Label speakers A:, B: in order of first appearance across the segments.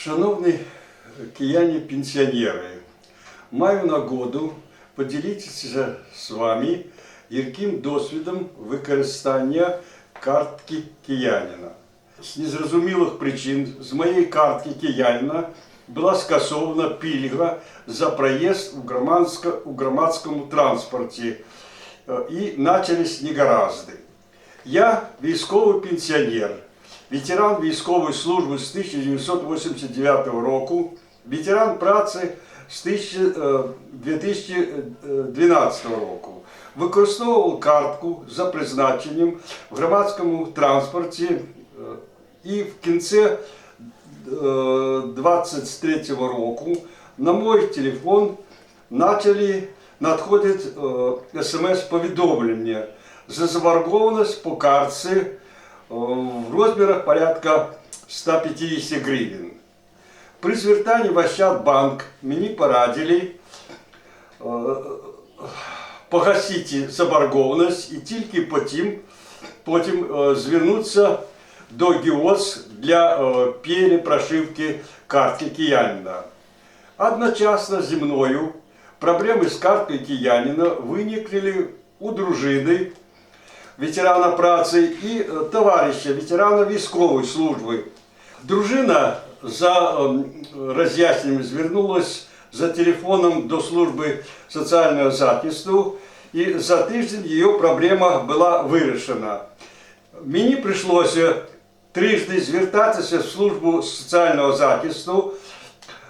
A: Шановні кияні-пенсіонери, маю нагоду поділитися з вами гірким досвідом використання картки киянина. З незрозумілих причин з моєї картки киянина була скасована пільга за проїзд у, громадсько- у громадському транспорті е, і почались негаразди. Я військовий пенсіонер, Ветеран військової служби з 1989 року, ветеран праці з 1000, е, 2012 року. Використовував картку за призначенням в громадському транспорті е, і в кінці 23 року на мой телефон начали надходить е, смс-повідомлення за заборгованість по картці е, в розмірах порядка 150 гривень. При звертанні в Ощадбанк мені порадили е, погасити заборгованість і тільки потім, потім е, звернутися до ГІОС для е, перепрошивки картки киянина. Одночасно зі мною проблеми з карткою киянина виникли у дружини ветерана праці і е, товариша ветерана військової служби. Дружина за ем, роз'ясненням звернулась за телефоном до служби соціального захисту, і за тиждень її проблема була вирішена. Мені прийшлося трижди звертатися в службу соціального захисту.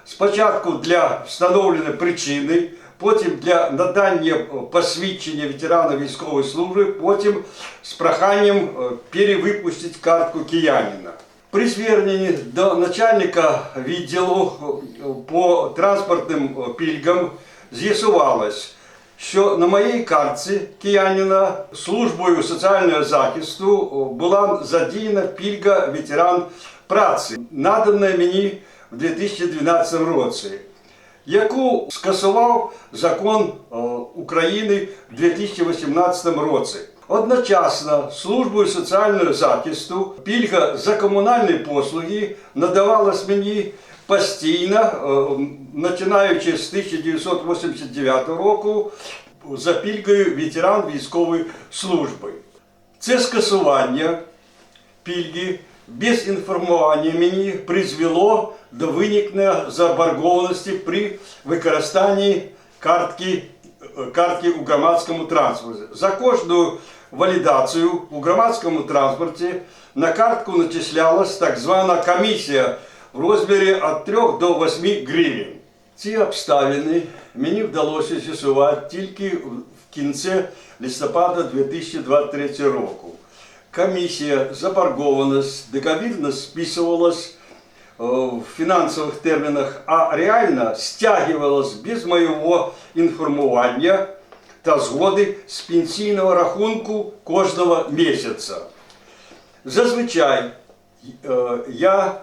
A: Спочатку для встановлення причини, потім для надання е, посвідчення ветерана військової служби, потім з проханням е, перевипустити картку киянина. При зверненні до начальника відділу е, по транспортним е, пільгам з'ясувалось, що на моїй картці киянина службою соціального захисту о, була задіяна пільга ветеран праці, надана мені в 2012 році, Яку скасував закон України в 2018 році. Одночасно службою соціального захисту пільга за комунальні послуги надавалась мені постійно, е, починаючи з 1989 року за пільгою ветеран військової служби. Це скасування пільги без інформування мені призвело до виникнення заборгованості при використанні картки, е, картки у громадському транспорті. За кожну валідацію у громадському транспорті на картку начислялась так звана комісія в розмірі від 3 до 8 гривень. Ці обставини мені вдалося з'ясувати тільки в кінці листопада 2023 року. Комісія заборгованість договірно списувалась е, в фінансових термінах, а реально стягувалась без моєго інформування та згоди з пенсійного рахунку кожного місяця. Зазвичай е, я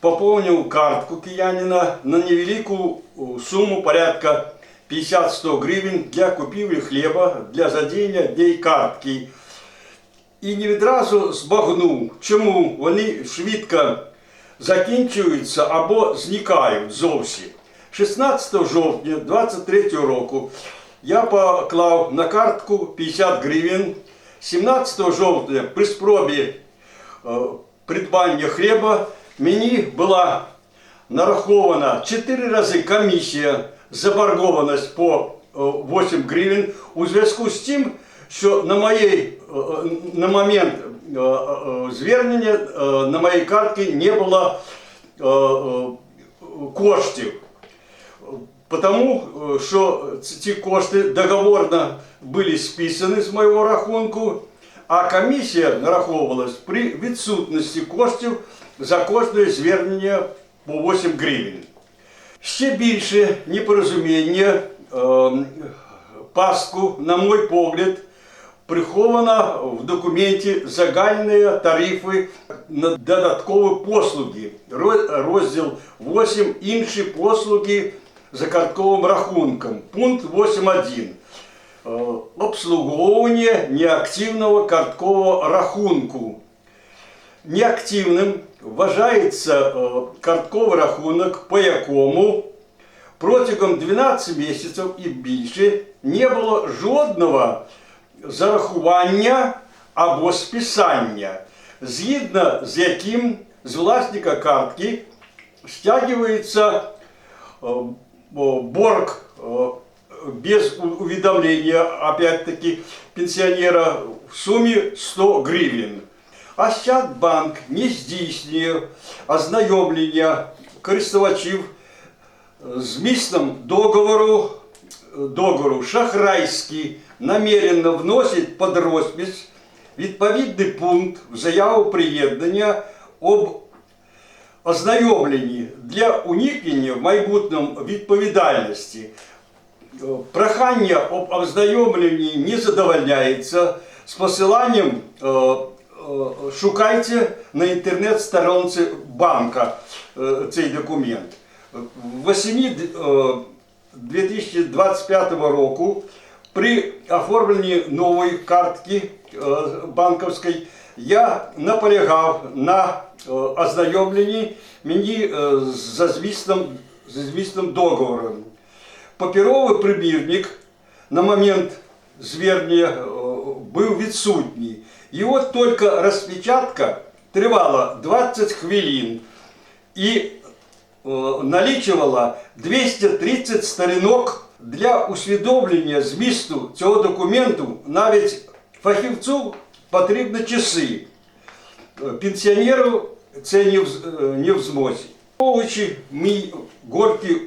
A: поповнив картку киянина на невелику о, суму порядка 50-100 гривень для купівлі хліба, для задіння дій картки. І не відразу збагнув, чому вони швидко закінчуються або зникають зовсім. 16 жовтня 2023 року я поклав на картку 50 гривень. 17 жовтня при спробі е, придбання хліба мені була нарахована 4 рази комісія заборгованість по е, 8 гривень у зв'язку з тим, що на моїй е, е, на момент е, е, звернення е, на моїй картці не було е, е, коштів. Потому е, що ці ці кошти договорно були списані з моєго рахунку, а комісія нараховувалась при відсутності коштів за кожне звернення по 8 гривень. Ще більше непорозуміння, е, пастку, на мой погляд, приховано в документі загальні тарифи на додаткові послуги. Ро- Розділ 8 інші послуги за картковим рахунком. Пункт 8.1. Е, Обслуговування неактивного карткового рахунку. Неактивним вважається е, картковий рахунок, по якому протягом 12 місяців і більше не було жодного зарахування або списання, згідно з яким з власника картки стягивается э, о, борг э, без у- уведомления, опять-таки, пенсионера в сумме 100 гривен. Ощадбанк не здійснює ознайомлення користувачів з містом договору, договору шахрайський намеренно вносить під розпис відповідний пункт в заяву приєднання об ознайомлені для уникнення в майбутньому відповідальності. Прохання об ознайомленні не задовольняється з посиланням е, е, шукайте на інтернет-сторонці банка е, цей документ. В 2025 року при оформленні нової картки е, банківської я наполягав на е, ознайомленні мені е, за змістом, за змістом договору. Паперовий примірник на момент звернення е, був відсутній. І от тільки розпечатка тривала 20 хвилин і е, налічувала 230 сторінок для усвідомлення змісту цього документу навіть фахівцю потрібні часи. Е, Пенсіонеру це не в, е, змозі. Враховуючи мій горький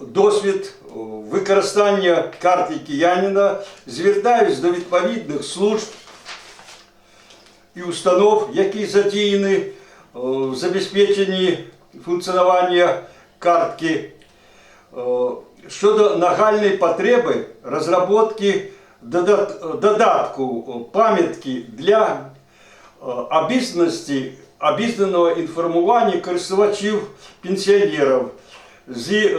A: досвід е, використання карти киянина, звертаюсь до відповідних служб і установ, які задіяні е, в забезпеченні функціонування картки е, щодо нагальної потреби розробки додат- додатку е, пам'ятки для е, обізнаності, обізнаного інформування користувачів пенсіонерів зі е,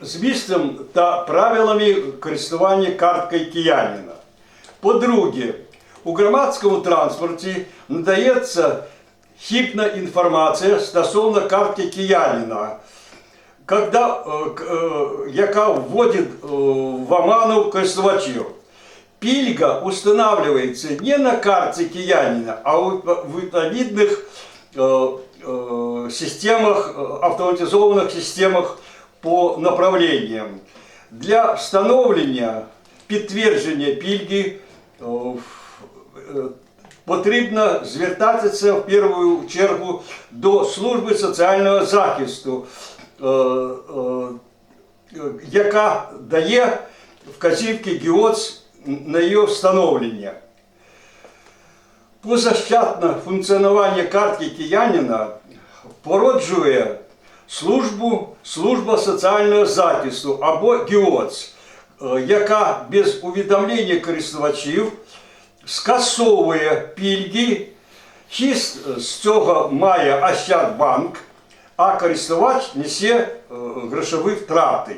A: змістом та правилами користування карткою киянина. По-друге, у громадському транспорті надається хибна інформація стосовно картки киянина, когда, е, к- е, яка вводить е, в оману користувачів. Пільга устанавливается не на карте киянина, а у- в відповідних е, е, системах, е, автоматизованих системах по направленням. Для встановлення підтвердження пільги е, в- е, потрібно звертатися в першу чергу до служби соціального захисту, е, е, яка дає вказівки ГІОЦ на її встановлення. Позащатне функціонування картки киянина породжує службу, служба соціального захисту або ГІОЦ, е, яка без увідомлення користувачів скасовує пільги, хіст з цього має Ощадбанк, а користувач несе е, грошові втрати.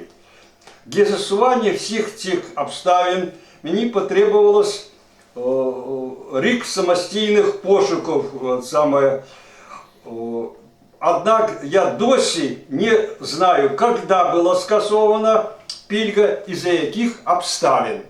A: Для з'ясування всіх цих обставин мені потребувалось о, о, рік самостійних пошуків. от саме. О, Однак я досі не знаю, коли була скасована пільга і за яких обставин.